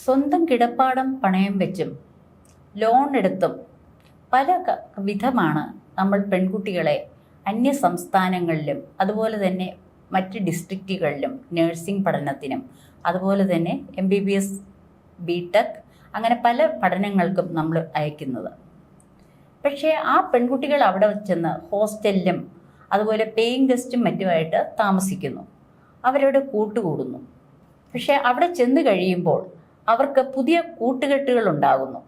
സ്വന്തം കിടപ്പാടം പണയം വെച്ചും ലോൺ എടുത്തും പല വിധമാണ് നമ്മൾ പെൺകുട്ടികളെ അന്യ സംസ്ഥാനങ്ങളിലും അതുപോലെ തന്നെ മറ്റ് ഡിസ്ട്രിക്റ്റുകളിലും നഴ്സിംഗ് പഠനത്തിനും അതുപോലെ തന്നെ M B B S B tech അങ്ങനെ പല പഠനങ്ങൾക്കും നമ്മൾ അയക്കുന്നത്. പക്ഷേ ആ പെൺകുട്ടികൾ അവിടെ ചെന്ന് ഹോസ്റ്റലിലും അതുപോലെ പേയിങ് ഗസ്റ്റും മറ്റുമായിട്ട് താമസിക്കുന്നു. അവരോട് കൂട്ടുകൂടുന്നു. പക്ഷേ അവിടെ ചെന്ന് കഴിയുമ്പോൾ അവർക്ക് പുതിയ കൂട്ടുകെട്ടുകൾ ഉണ്ടാകുന്നു.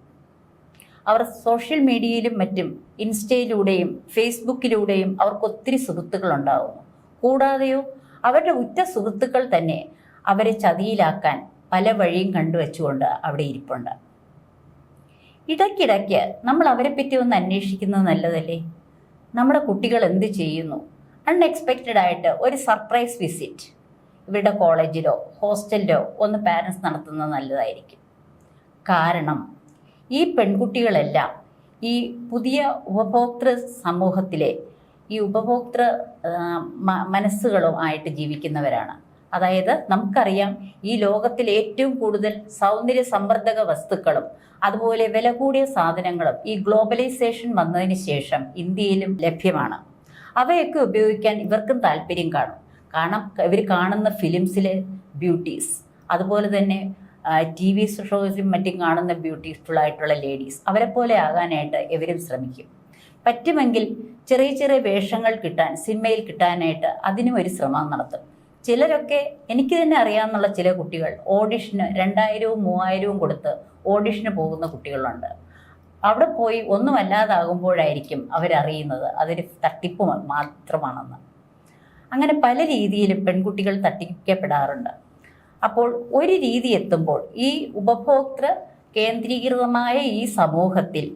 അവർ സോഷ്യൽ മീഡിയയിലും മറ്റും ഇൻസ്റ്റയിലൂടെയും ഫേസ്ബുക്കിലൂടെയും അവർക്ക് ഒത്തിരി സുഹൃത്തുക്കൾ ഉണ്ടാകുന്നു. കൂടാതെയോ അവരുടെ ഉറ്റ സുഹൃത്തുക്കൾ തന്നെ അവരെ ചതിയിലാക്കാൻ പല വഴിയും കണ്ടുവച്ചുകൊണ്ട് അവിടെ ഇരിപ്പുണ്ട്. ഇടയ്ക്കിടയ്ക്ക് നമ്മൾ അവരെ പറ്റി ഒന്ന് അന്വേഷിക്കുന്നത് നല്ലതല്ലേ? നമ്മുടെ കുട്ടികൾ എന്ത് ചെയ്യുന്നു? അൺഎക്സ്പെക്റ്റഡ് ആയിട്ട് ഒരു സർപ്രൈസ് വിസിറ്റ് ഇവരുടെ കോളേജിലോ ഹോസ്റ്റലിലോ ഒന്ന് പാരൻസ് നടത്തുന്നത് നല്ലതായിരിക്കും. കാരണം ഈ പെൺകുട്ടികളെല്ലാം ഈ പുതിയ ഉപഭോക്തൃ സമൂഹത്തിലെ ഈ ഉപഭോക്തൃ ആ, മനസ്സുകളും ആയിട്ട് ജീവിക്കുന്നവരാണ്. അതായത് നമുക്കറിയാം ഈ ലോകത്തിൽ ഏറ്റവും കൂടുതൽ സൗന്ദര്യ സമ്പർദ്ദക വസ്തുക്കളും അതുപോലെ വില കൂടിയ സാധനങ്ങളും ഈ ഗ്ലോബലൈസേഷൻ വന്നതിന് ശേഷം ഇന്ത്യയിലും ലഭ്യമാണ്. അവയൊക്കെ ഉപയോഗിക്കാൻ ഇവർക്കും താല്പര്യം കാണും. കാരണം ഇവർ കാണുന്ന ഫിലിംസിലെ ബ്യൂട്ടീസ് അതുപോലെ തന്നെ ടി വി ഷോസിലും മറ്റും കാണുന്ന ബ്യൂട്ടിഫുൾ ആയിട്ടുള്ള ലേഡീസ് അവരെ പോലെ ആകാനായിട്ട് ഇവരും ശ്രമിക്കും. പറ്റുമെങ്കിൽ ചെറിയ ചെറിയ വേഷങ്ങൾ കിട്ടാൻ സിനിമയിൽ കിട്ടാനായിട്ട് അതിനും ഒരു ശ്രമം നടത്തും. ചിലരൊക്കെ എനിക്ക് തന്നെ അറിയാമെന്നുള്ള ചില കുട്ടികൾ ഓഡിഷന് രണ്ടായിരവും മൂവായിരവും കൊടുത്ത് ഓഡിഷന് പോകുന്ന കുട്ടികളുണ്ട്. അവിടെ പോയി ഒന്നും അല്ലാതാകുമ്പോഴായിരിക്കും അവരറിയുന്നത്. അതൊരു തട്ടിപ്പ് മാത്രമാണെന്ന്. അങ്ങനെ പല രീതിയിലും പെൺകുട്ടികൾ തട്ടിക്കപ്പെടാറുണ്ട്. അപ്പോൾ ഒരു രീതി എത്തുമ്പോൾ ഈ ഉപഭോക്തൃ കേന്ദ്രീകൃതമായ ഈ സമൂഹത്തിൽ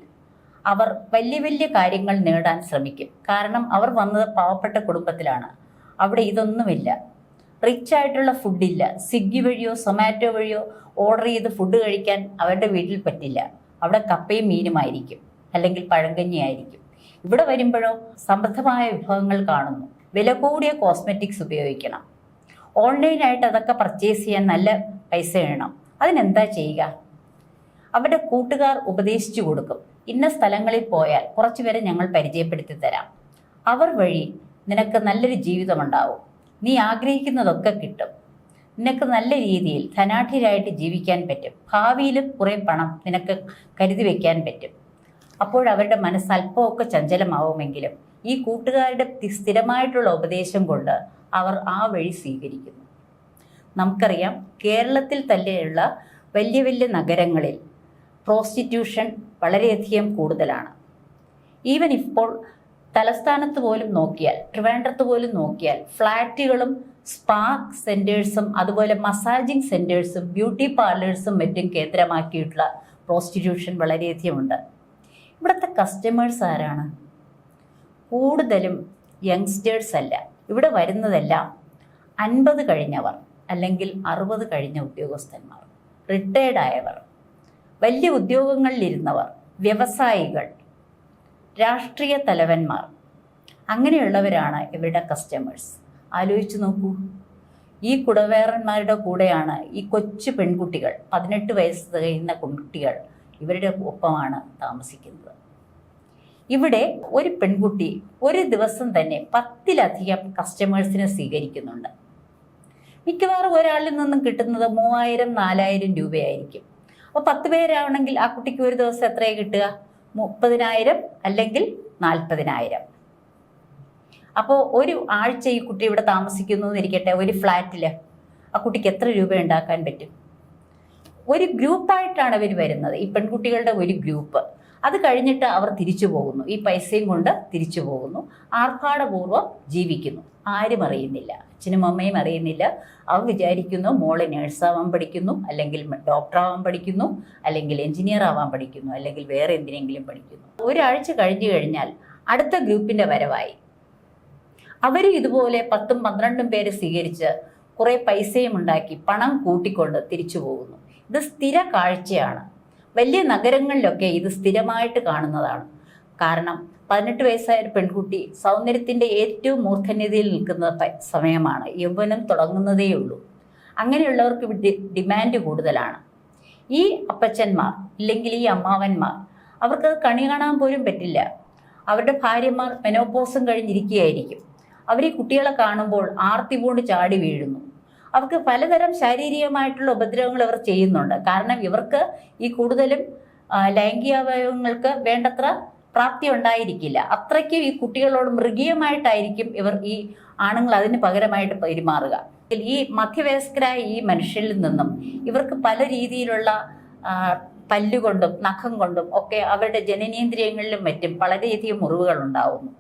അവർ വലിയ വലിയ കാര്യങ്ങൾ നേടാൻ ശ്രമിക്കും. കാരണം അവർ വന്നത് പാവപ്പെട്ട കുടുംബത്തിലാണ്. അവിടെ ഇതൊന്നുമില്ല. റിച്ച് ആയിട്ടുള്ള ഫുഡില്ല സ്വിഗ്ഗി വഴിയോ സൊമാറ്റോ വഴിയോ ഓർഡർ ചെയ്ത് ഫുഡ് കഴിക്കാൻ അവരുടെ വീട്ടിൽ പറ്റില്ല. അവിടെ കപ്പയും മീനുമായിരിക്കും അല്ലെങ്കിൽ പഴങ്കഞ്ഞിയായിരിക്കും ഇവിടെ വരുമ്പോഴോ സമൃദ്ധമായ വിഭവങ്ങൾ കാണുന്നു. വില കൂടിയ കോസ്മെറ്റിക്സ് ഉപയോഗിക്കണം. ഓൺലൈനായിട്ട് അതൊക്കെ പർച്ചേസ് ചെയ്യാൻ നല്ല പൈസ ഇടണം അതിനെന്താ ചെയ്യുക? അവരുടെ കൂട്ടുകാർ ഉപദേശിച്ചു കൊടുക്കും. ഇന്ന സ്ഥലങ്ങളിൽ പോയാൽ കുറച്ചുപേരെ ഞങ്ങൾ പരിചയപ്പെടുത്തി തരാം. അവർ വഴി നിനക്ക് നല്ലൊരു ജീവിതമുണ്ടാവും. നീ ആഗ്രഹിക്കുന്നതൊക്കെ കിട്ടും. നിനക്ക് നല്ല രീതിയിൽ ധനാഠ്യരായിട്ട് ജീവിക്കാൻ പറ്റും. ഭാവിയിലും കുറേ പണം നിനക്ക് കരുതി വയ്ക്കാൻ പറ്റും. അപ്പോഴവരുടെ മനസ്സ് അല്പമൊക്കെ ചഞ്ചലമാവുമെങ്കിലും ഈ കൂട്ടുകാരുടെ സ്ഥിരമായിട്ടുള്ള ഉപദേശം കൊണ്ട് അവർ ആ വഴി സ്വീകരിക്കുന്നു. നമുക്കറിയാം കേരളത്തിൽ തന്നെയുള്ള വലിയ വലിയ നഗരങ്ങളിൽ പ്രോസ്റ്റിറ്റ്യൂഷൻ വളരെയധികം കൂടുതലാണ്. ഈവൻ ഇപ്പോൾ തലസ്ഥാനത്ത് പോലും നോക്കിയാൽ ട്രിവാൻഡ്രത്ത് പോലും നോക്കിയാൽ ഫ്ലാറ്റുകളും സ്പാ സെന്റേഴ്സും അതുപോലെ മസാജിങ് സെന്റേഴ്സും ബ്യൂട്ടി പാർലേഴ്സും മറ്റും കേന്ദ്രമാക്കിയിട്ടുള്ള പ്രോസ്റ്റിറ്റ്യൂഷൻ വളരെയധികം ഉണ്ട്. ഇവിടുത്തെ കസ്റ്റമേഴ്സ് ആരാണ്? കൂടുതലും യങ്സ്റ്റേഴ്സ് അല്ല. ഇവിടെ വരുന്നതെല്ലാം അൻപത് കഴിഞ്ഞവർ അല്ലെങ്കിൽ അറുപത് കഴിഞ്ഞ ഉദ്യോഗസ്ഥന്മാർ റിട്ടയർഡ് ആയവർ വലിയ ഉദ്യോഗങ്ങളിലിരുന്നവർ വ്യവസായികൾ രാഷ്ട്രീയ തലവന്മാർ അങ്ങനെയുള്ളവരാണ് ഇവരുടെ കസ്റ്റമേഴ്സ് ആലോചിച്ച് നോക്കൂ. ഈ കുടവേറന്മാരുടെ കൂടെയാണ് ഈ കൊച്ചു പെൺകുട്ടികൾ പതിനെട്ട് വയസ്സ് തികയുന്ന കുട്ടികൾ ഇവരുടെ ഒപ്പമാണ് താമസിക്കുന്നത്. ഇവിടെ ഒരു പെൺകുട്ടി ഒരു ദിവസം തന്നെ പത്തിലധികം കസ്റ്റമേഴ്സിനെ സ്വീകരിക്കുന്നുണ്ട്. മിക്കവാറും ഒരാളിൽ നിന്നും കിട്ടുന്നത് മൂവായിരം നാലായിരം രൂപയായിരിക്കും. അപ്പോൾ പത്ത് പേരാണെങ്കിൽ ആ കുട്ടിക്ക് ഒരു ദിവസം എത്രയാണ് കിട്ടുക? മുപ്പതിനായിരം അല്ലെങ്കിൽ നാൽപ്പതിനായിരം. അപ്പോൾ ഒരു ആഴ്ച ഈ കുട്ടി ഇവിടെ താമസിക്കുന്നു എന്നിരിക്കട്ടെ ഒരു ഫ്ലാറ്റിൽ ആ കുട്ടിക്ക് എത്ര രൂപ ഉണ്ടാക്കാൻ പറ്റും? ഒരു ഗ്രൂപ്പായിട്ടാണ് അവർ വരുന്നത്. ഈ പെൺകുട്ടികളുടെ ഒരു ഗ്രൂപ്പ്. അത് കഴിഞ്ഞിട്ട് അവർ തിരിച്ചു പോകുന്നു. ഈ പൈസയും കൊണ്ട് തിരിച്ചു പോകുന്നു. ആർഭാടപൂർവം ജീവിക്കുന്നു. ആരും അറിയുന്നില്ല. അച്ഛനും അമ്മയും അറിയുന്നില്ല. അവർ വിചാരിക്കുന്നു മോൾ നേഴ്സാവാൻ പഠിക്കുന്നു അല്ലെങ്കിൽ ഡോക്ടറാവാൻ പഠിക്കുന്നു അല്ലെങ്കിൽ എഞ്ചിനീയർ ആവാൻ പഠിക്കുന്നു അല്ലെങ്കിൽ വേറെ എന്തിനെങ്കിലും പഠിക്കുന്നു. ഒരാഴ്ച കഴിഞ്ഞു കഴിഞ്ഞാൽ അടുത്ത ഗ്രൂപ്പിന്റെ വരവായി. അവർ ഇതുപോലെ പത്തും പന്ത്രണ്ടും പേര് സ്വീകരിച്ച് കുറേ പൈസയും ഉണ്ടാക്കി പണം കൂട്ടിക്കൊണ്ട് തിരിച്ചു പോകുന്നു. ഇത് സ്ഥിര കാഴ്ചയാണ്. വലിയ നഗരങ്ങളിലൊക്കെ ഇത് സ്ഥിരമായിട്ട് കാണുന്നതാണ്. കാരണം പതിനെട്ട് വയസ്സായ ഒരു പെൺകുട്ടി സൗന്ദര്യത്തിന്റെ ഏറ്റവും മൂർധന്യതയിൽ നിൽക്കുന്ന സമയമാണ്. യൗവനം തുടങ്ങുന്നതേ ഉള്ളൂ അങ്ങനെയുള്ളവർക്ക് ഡിമാൻഡ് കൂടുതലാണ്. ഈ അപ്പച്ചന്മാർ ഇല്ലെങ്കിൽ ഈ അമ്മാവന്മാർ അവർക്ക് കണി കാണാൻ പോലും പറ്റില്ല. അവരുടെ ഭാര്യമാർ മെനോപോസും കഴിഞ്ഞിരിക്കുകയായിരിക്കും. അവർ ഈ കുട്ടികളെ കാണുമ്പോൾ ആർത്തി പൂണ്ട് ചാടി വീഴുന്നു. അവർക്ക് പലതരം ശാരീരികമായിട്ടുള്ള ഉപദ്രവങ്ങൾ ഇവർ ചെയ്യുന്നുണ്ട്. കാരണം ഇവർക്ക് ഈ കൂടുതലും ലൈംഗിക ലൈംഗികാവയവങ്ങൾക്ക് വേണ്ടത്ര പ്രാപ്തി ഉണ്ടായിരിക്കില്ല. അത്രയ്ക്കും ഈ കുട്ടികളോട് മൃഗീയമായിട്ടായിരിക്കും ഇവർ ഈ ആണുങ്ങൾ അതിന് പകരമായിട്ട് പെരുമാറുക. ഈ മധ്യവയസ്കരായ ഈ മനുഷ്യരിൽ നിന്നും ഇവർക്ക് പല രീതിയിലുള്ള പല്ലുകൊണ്ടും നഖം കൊണ്ടും ഒക്കെ അവരുടെ ജനനേന്ദ്രിയങ്ങളിലും മറ്റും വളരെയധികം മുറിവുകൾ ഉണ്ടാവുന്നു.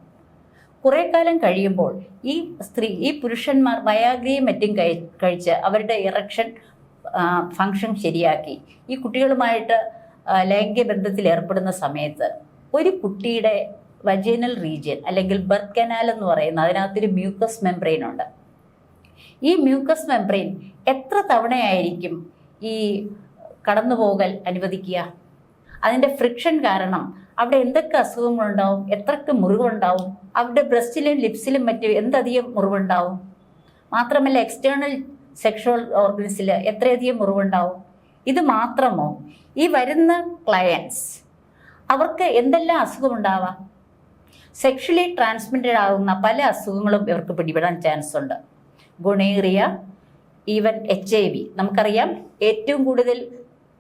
കുറെ കാലം കഴിയുമ്പോൾ ഈ സ്ത്രീ ഈ പുരുഷന്മാർ വയാഗ്രയും മറ്റും കഴി കഴിച്ച് അവരുടെ ഇറക്ഷൻ ഫങ്ഷൻ ശരിയാക്കി. ഈ കുട്ടികളുമായിട്ട് ലൈംഗിക ബന്ധത്തിൽ ഏർപ്പെടുന്ന സമയത്ത് ഒരു കുട്ടിയുടെ വജേനൽ റീജിയൻ അല്ലെങ്കിൽ ബർത്ത് കനാൽ എന്ന് പറയുന്ന അതിനകത്തൊരു മ്യൂക്കസ് മെംബ്രെയിൻ ഉണ്ട്. ഈ മ്യൂക്കസ് മെംബ്രെയിൻ എത്ര തവണയായിരിക്കും ഈ കടന്നുപോകൽ അനുവദിക്കുക? അതിന്റെ ഫ്രിക്ഷൻ കാരണം അവിടെ എന്തൊക്കെ അസുഖങ്ങളുണ്ടാവും? എത്രക്ക് മുറിവുണ്ടാവും? അവിടെ ബ്രസ്റ്റിലും ലിപ്സിലും മറ്റും എന്തധികം മുറിവുണ്ടാവും? മാത്രമല്ല എക്സ്റ്റേണൽ സെക്ഷുവൽ ഓർഗൻസിൽ എത്രയധികം മുറിവുണ്ടാവും? ഇത് മാത്രമോ? ഈ വരുന്ന ക്ലയൻസ് അവർക്ക് എന്തെല്ലാം അസുഖമുണ്ടാവാം? സെക്ഷലി ട്രാൻസ്മിറ്റഡ് ആകുന്ന പല അസുഖങ്ങളും ഇവർക്ക് പിടിപെടാൻ ചാൻസ് ഉണ്ട്. Gonorrhoea even H I V നമുക്കറിയാം ഏറ്റവും കൂടുതൽ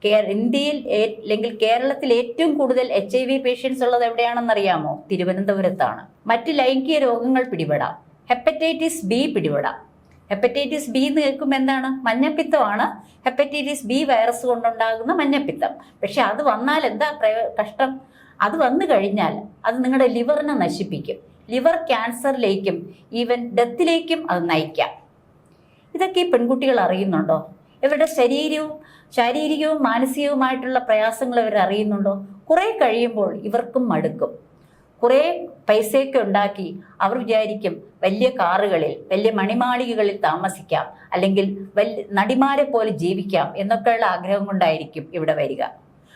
ഇന്ത്യയിൽ അല്ലെങ്കിൽ കേരളത്തിൽ ഏറ്റവും കൂടുതൽ എച്ച് ഐ വി പേഷ്യൻസ് ഉള്ളത് എവിടെയാണെന്ന് അറിയാമോ തിരുവനന്തപുരത്താണ്. മറ്റ് ലൈംഗിക രോഗങ്ങൾ പിടിപെടാം. ഹെപ്പറ്റൈറ്റിസ് ബി പിടിപെടാം. ഹെപ്പറ്റൈറ്റിസ് ബി എന്ന് കേൾക്കുമ്പോൾ എന്താണ്? മഞ്ഞപ്പിത്തമാണ്. ഹെപ്പറ്റൈറ്റിസ് ബി വൈറസ് കൊണ്ടുണ്ടാകുന്ന മഞ്ഞപ്പിത്തം. പക്ഷെ അത് വന്നാൽ എന്താ കഷ്ടം? അത് വന്നു കഴിഞ്ഞാൽ അത് നിങ്ങളുടെ ലിവറിനെ നശിപ്പിക്കും. ലിവർ ക്യാൻസറിലേക്കും ഈവൻ ഡെത്തിലേക്കും അത് നയിക്കാം. ഇതൊക്കെ ഈ പെൺകുട്ടികൾ അറിയുന്നുണ്ടോ? ഇവരുടെ ശരീരവും ശാരീരികവും മാനസികവുമായിട്ടുള്ള പ്രയാസങ്ങൾ ഇവർ അറിയുന്നുണ്ടോ? കുറേ കഴിയുമ്പോൾ ഇവർക്കും മടുക്കും. കുറേ പൈസയൊക്കെ ഉണ്ടാക്കി അവർ വിചാരിക്കും വലിയ കാറുകളിൽ വലിയ മണിമാളികകളിൽ താമസിക്കാം അല്ലെങ്കിൽ വലിയ നടിമാരെ പോലെ ജീവിക്കാം എന്നൊക്കെയുള്ള ആഗ്രഹം കൊണ്ടായിരിക്കും ഇവിടെ വരിക.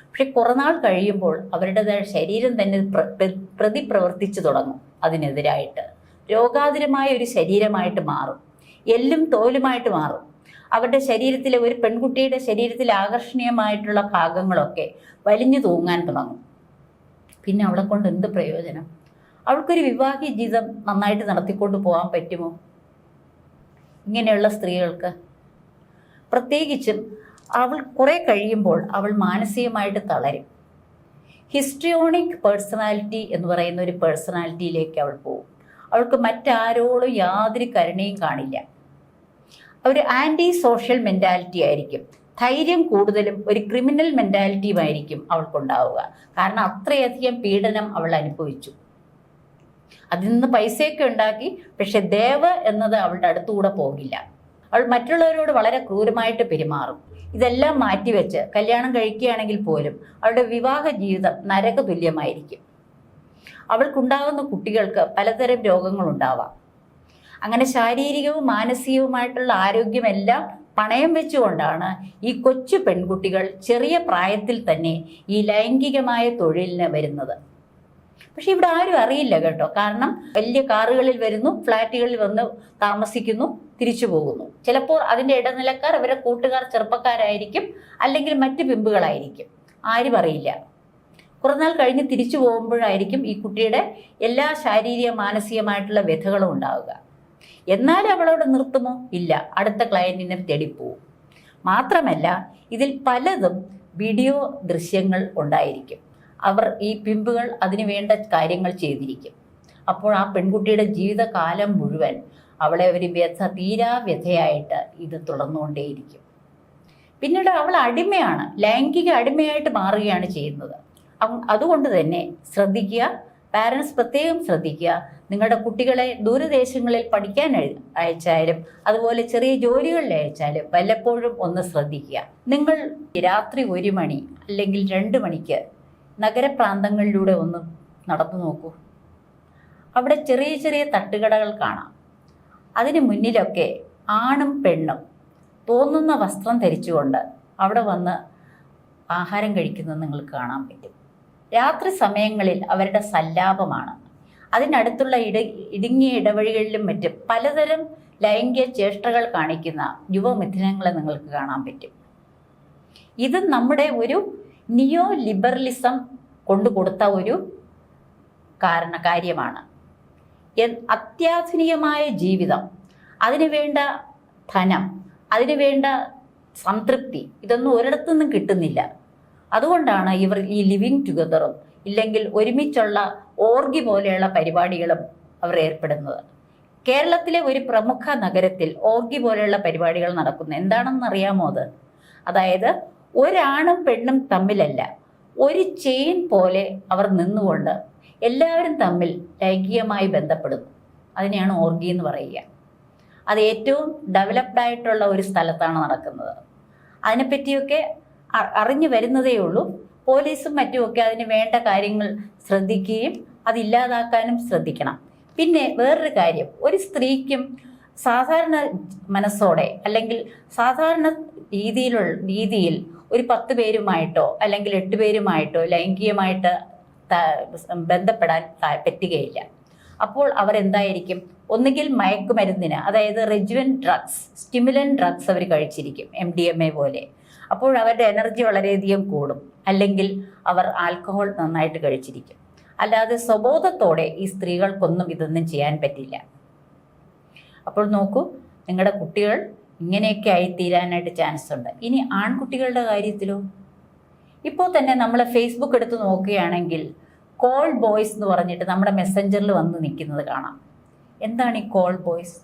പക്ഷെ കുറനാൾ കഴിയുമ്പോൾ അവരുടേതായ ശരീരം തന്നെ പ്രതി പ്രവർത്തിച്ചു പ്രതിപ്രവർത്തിച്ചു തുടങ്ങും അതിനെതിരായിട്ട്. രോഗാതുരമായ ഒരു ശരീരമായിട്ട് മാറും. എല്ലും തോലുമായിട്ട് മാറും. അവരുടെ ശരീരത്തിലെ ഒരു പെൺകുട്ടിയുടെ ശരീരത്തിൽ ആകർഷണീയമായിട്ടുള്ള ഭാഗങ്ങളൊക്കെ വലിഞ്ഞു തൂങ്ങാൻ തുടങ്ങും. പിന്നെ അവളെ കൊണ്ട് എന്ത് പ്രയോജനം? അവൾക്കൊരു വിവാഹ ജീവിതം നന്നായിട്ട് നടത്തിക്കൊണ്ട് പോകാൻ പറ്റുമോ? ഇങ്ങനെയുള്ള സ്ത്രീകൾക്ക്. പ്രത്യേകിച്ചും അവൾ കുറെ കഴിയുമ്പോൾ അവൾ മാനസികമായിട്ട് തളരും. ഹിസ്റ്റിയോണിക് പേഴ്സണാലിറ്റി എന്ന് പറയുന്ന ഒരു പേഴ്സണാലിറ്റിയിലേക്ക് അവൾ പോകും. അവൾക്ക് മറ്റാരോടും യാതൊരു കരുണയും കാണില്ല. ഒരു ആന്റി സോഷ്യൽ മെന്റാലിറ്റി ആയിരിക്കും. ധൈര്യം കൂടുതലും ഒരു ക്രിമിനൽ മെന്റാലിറ്റിയുമായിരിക്കും അവൾക്കുണ്ടാവുക. കാരണം അത്രയധികം പീഡനം അവൾ അനുഭവിച്ചു. അതിൽ നിന്ന് പൈസയൊക്കെ ഉണ്ടാക്കി പക്ഷെ ദേവ് എന്നത് അവളുടെ അടുത്തുകൂടെ പോകില്ല. അവൾ മറ്റുള്ളവരോട് വളരെ ക്രൂരമായിട്ട് പെരുമാറും. ഇതെല്ലാം മാറ്റിവെച്ച് കല്യാണം കഴിക്കുകയാണെങ്കിൽ പോലും അവളുടെ വിവാഹ ജീവിതം നരക തുല്യമായിരിക്കും അവൾക്കുണ്ടാകുന്ന കുട്ടികൾക്ക് പലതരം രോഗങ്ങളുണ്ടാവാം. അങ്ങനെ ശാരീരികവും മാനസികവുമായിട്ടുള്ള ആരോഗ്യമെല്ലാം പണയം വെച്ചുകൊണ്ടാണ് ഈ കൊച്ചു പെൺകുട്ടികൾ ചെറിയ പ്രായത്തിൽ തന്നെ ഈ ലൈംഗികമായ തൊഴിലിന് വരുന്നത്. പക്ഷെ ഇവിടെ ആരും അറിയില്ല കേട്ടോ. കാരണം വലിയ കാറുകളിൽ വരുന്നു ഫ്ലാറ്റുകളിൽ വന്ന് താമസിക്കുന്നു തിരിച്ചു പോകുന്നു. ചിലപ്പോൾ അതിന്റെ ഇടനിലക്കാർ അവരെ കൂട്ടുകാർ ചെറുപ്പക്കാരായിരിക്കും അല്ലെങ്കിൽ മറ്റ് പിമ്പുകളായിരിക്കും. ആരും അറിയില്ല. കുറന്നാൾ കഴിഞ്ഞ് തിരിച്ചു പോകുമ്പോഴായിരിക്കും ഈ കുട്ടിയുടെ എല്ലാ ശാരീരിക മാനസികമായിട്ടുള്ള വ്യഥകളും ഉണ്ടാവുക. എന്നാൽ അവളവിടെ നിർത്തുമോ? ഇല്ല. അടുത്ത ക്ലയന്റിനെ തേടിപ്പോവും മാത്രമല്ല ഇതിൽ പലതും വീഡിയോ ദൃശ്യങ്ങൾ ഉണ്ടായിരിക്കും. അവർ ഈ പിമ്പുകൾ അതിനു വേണ്ട കാര്യങ്ങൾ ചെയ്തിരിക്കും. അപ്പോൾ ആ പെൺകുട്ടിയുടെ ജീവിതകാലം മുഴുവൻ അവളെ ഒരു വ്യഥ തീരാ വ്യഥയായിട്ട് ഇത് തുടർന്നുകൊണ്ടേയിരിക്കും. പിന്നീട് അവൾ അടിമയാണ്. ലൈംഗിക അടിമയായിട്ട് മാറുകയാണ് ചെയ്യുന്നത്. അതുകൊണ്ട് തന്നെ ശ്രദ്ധിക്കുക പാരൻസ് പ്രത്യേകം ശ്രദ്ധിക്കുക നിങ്ങളുടെ കുട്ടികളെ ദൂരദേശങ്ങളിൽ പഠിക്കാൻ അയ- അയച്ചാലും അതുപോലെ ചെറിയ ജോലികളിൽ അയച്ചാലും വല്ലപ്പോഴും ഒന്ന് ശ്രദ്ധിക്കുക. നിങ്ങൾ രാത്രി ഒരു മണി അല്ലെങ്കിൽ രണ്ട് മണിക്ക് നഗരപ്രാന്തങ്ങളിലൂടെ ഒന്ന് നടന്നു നോക്കൂ. അവിടെ ചെറിയ ചെറിയ തട്ടുകടകൾ കാണാം. അതിന് മുന്നിലൊക്കെ ആണും പെണ്ണും തോന്നുന്ന വസ്ത്രം ധരിച്ചുകൊണ്ട് അവിടെ വന്ന് ആഹാരം കഴിക്കുന്നത് നിങ്ങൾക്ക് കാണാൻ പറ്റും. രാത്രി സമയങ്ങളിൽ അവരുടെ സല്ലാപമാണ്. അതിനടുത്തുള്ള ഇട ഇടുങ്ങിയ ഇടവഴികളിലും മറ്റും പലതരം ലൈംഗിക ചേഷ്ടകൾ കാണിക്കുന്ന യുവമിഥുനങ്ങളെ നിങ്ങൾക്ക് കാണാൻ പറ്റും. ഇത് നമ്മുടെ ഒരു നിയോ ലിബറലിസം കൊണ്ടു കൊടുത്ത ഒരു കാരണ കാര്യമാണ്. അത്യാധുനികമായ ജീവിതം അതിനു വേണ്ട ധനം അതിനു വേണ്ട സംതൃപ്തി ഇതൊന്നും ഒരിടത്തുനിന്നും കിട്ടുന്നില്ല. അതുകൊണ്ടാണ് ഇവർ ഈ ലിവിങ് ടുഗദറും ഇല്ലെങ്കിൽ ഒരുമിച്ചുള്ള ഓർഗി പോലെയുള്ള പരിപാടികളും അവർ ഏർപ്പെടുന്നത്. കേരളത്തിലെ ഒരു പ്രമുഖ നഗരത്തിൽ ഓർഗി പോലെയുള്ള പരിപാടികൾ നടക്കുന്നു. എന്താണെന്ന് അറിയാമോ അത്? അതായത് ഒരാണും പെണ്ണും തമ്മിലല്ല. ഒരു ചെയിൻ പോലെ അവർ നിന്നുകൊണ്ട് എല്ലാവരും തമ്മിൽ ലൈംഗികമായി ബന്ധപ്പെടുന്നു. അതിനെയാണ് ഓർഗി എന്ന് പറയുക. അത് ഏറ്റവും ഡെവലപ്ഡ് ആയിട്ടുള്ള ഒരു സ്ഥലത്താണ് നടക്കുന്നത്. അതിനെപ്പറ്റിയൊക്കെ അറിഞ്ഞു വരുന്നതേ ഉള്ളൂ. പോലീസും മറ്റുമൊക്കെ അതിന് വേണ്ട കാര്യങ്ങൾ ശ്രദ്ധിക്കുകയും അതില്ലാതാക്കാനും ശ്രദ്ധിക്കണം. പിന്നെ വേറൊരു കാര്യം ഒരു സ്ത്രീക്കും സാധാരണ മനസ്സോടെ അല്ലെങ്കിൽ സാധാരണ രീതിയിലുള്ള രീതിയിൽ ഒരു പത്ത് പേരുമായിട്ടോ അല്ലെങ്കിൽ എട്ട് പേരുമായിട്ടോ ലൈംഗികമായിട്ട് ബന്ധപ്പെടാൻ പറ്റുകയില്ല. അപ്പോൾ അവർ എന്തായിരിക്കും ഒന്നുകിൽ മയക്കുമരുന്നിന് അതായത് റെജുവൻ ഡ്രഗ്സ് സ്റ്റിമുലൻ ഡ്രഗ്സ് അവർ കഴിച്ചിരിക്കും എം ഡി എം എ പോലെ. അപ്പോൾ അവരുടെ എനർജി വളരെയധികം കൂടും. അല്ലെങ്കിൽ അവർ ആൽക്കഹോൾ നന്നായിട്ട് കഴിച്ചിരിക്കും. അല്ലാതെ സ്വബോധത്തോടെ ഈ സ്ത്രീകൾക്കൊന്നും ഇതൊന്നും ചെയ്യാൻ പറ്റില്ല. അപ്പോൾ നോക്കൂ നിങ്ങളുടെ കുട്ടികൾ ഇങ്ങനെയൊക്കെ ആയിത്തീരാനായിട്ട് ചാൻസ് ഉണ്ട്. ഇനി ആൺകുട്ടികളുടെ കാര്യത്തിലോ? ഇപ്പോൾ തന്നെ നമ്മൾ ഫേസ്ബുക്ക് എടുത്ത് നോക്കുകയാണെങ്കിൽ കോൾ ബോയ്സ് എന്ന് പറഞ്ഞിട്ട് നമ്മുടെ മെസ്സഞ്ചറിൽ വന്ന് നിൽക്കുന്നത് കാണാം. എന്താണ് ഈ കോൾ ബോയ്സ്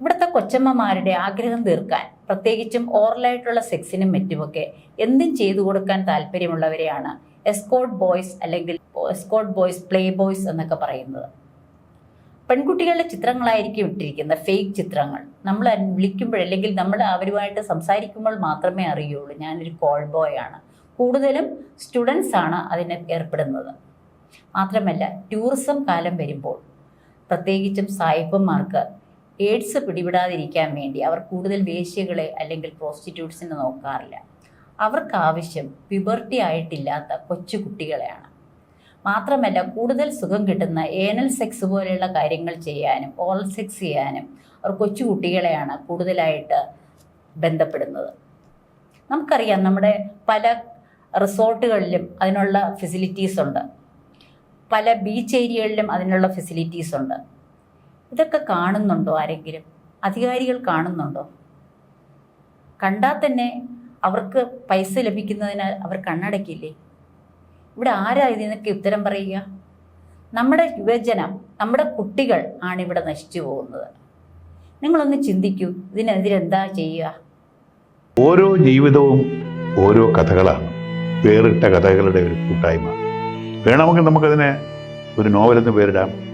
ഇവിടുത്തെ കൊച്ചമ്മമാരുടെ ആഗ്രഹം തീർക്കാൻ പ്രത്യേകിച്ചും ഓറലായിട്ടുള്ള സെക്സിനും മറ്റുമൊക്കെ എന്തും ചെയ്തു കൊടുക്കാൻ താല്പര്യമുള്ളവരെയാണ് എസ്കോട്ട് ബോയ്സ് അല്ലെങ്കിൽ എസ്കോട്ട് ബോയ്സ് പ്ലേ ബോയ്സ് എന്നൊക്കെ പറയുന്നത്. പെൺകുട്ടികളുടെ ചിത്രങ്ങളായിരിക്കും ഇട്ടിരിക്കുന്ന ഫേക്ക് ചിത്രങ്ങൾ. നമ്മൾ വിളിക്കുമ്പോൾ അല്ലെങ്കിൽ നമ്മൾ അവരുമായിട്ട് സംസാരിക്കുമ്പോൾ മാത്രമേ അറിയുള്ളൂ. ഞാനൊരു കോൾ ബോയ് ആണ്. കൂടുതലും സ്റ്റുഡൻസ് ആണ് അതിന് ഏർപ്പെടുന്നത്. മാത്രമല്ല ടൂറിസം കാലം വരുമ്പോൾ പ്രത്യേകിച്ചും സായിപ്പന്മാർക്ക് എയ്ഡ്സ് പിടിപെടാതിരിക്കാൻ വേണ്ടി അവർ കൂടുതൽ വേശ്യകളെ അല്ലെങ്കിൽ പ്രോസ്റ്റിറ്റ്യൂട്ട്സിനെ നോക്കാറില്ല. അവർക്ക് ആവശ്യം പ്യുബർട്ടി ആയിട്ടില്ലാത്ത കൊച്ചു കുട്ടികളെയാണ്. മാത്രമല്ല കൂടുതൽ സുഖം കിട്ടുന്ന ഏനൽ സെക്സ് പോലെയുള്ള കാര്യങ്ങൾ ചെയ്യാനും ഓൾ സെക്സ് ചെയ്യാനും അവർ കൊച്ചു കുട്ടികളെയാണ് കൂടുതലായിട്ട് ബന്ധപ്പെടുന്നത്. നമുക്കറിയാം നമ്മുടെ പല റിസോർട്ടുകളിലും അതിനുള്ള ഫെസിലിറ്റീസ് ഉണ്ട്. പല ബീച്ച് ഏരിയകളിലും അതിനുള്ള ഫെസിലിറ്റീസ് ഉണ്ട്. ഇതൊക്കെ കാണുന്നുണ്ടോ ആരെങ്കിലും? അധികാരികൾ കാണുന്നുണ്ടോ? കണ്ടാൽ തന്നെ അവർക്ക് പൈസ ലഭിക്കുന്നതിന് അവർ കണ്ണടക്കില്ലേ? ഇവിടെ ആരാ ഇതിനൊക്കെ ഉത്തരം പറയുക? നമ്മുടെ യുവജനം നമ്മുടെ കുട്ടികൾ ആണ് ഇവിടെ നശിച്ചു പോകുന്നത്. നിങ്ങളൊന്ന് ചിന്തിക്കൂ ഇതിനെതിരെന്താ ചെയ്യുക? ഓരോ ജീവിതവും ഓരോ കഥകളാണ്. വേറിട്ട കഥകളുടെ ഒരു കൂട്ടായ്മ. വേണമെങ്കിൽ നമുക്കതിനെ ഒരു നോവലെന്ന് പേരിടാം.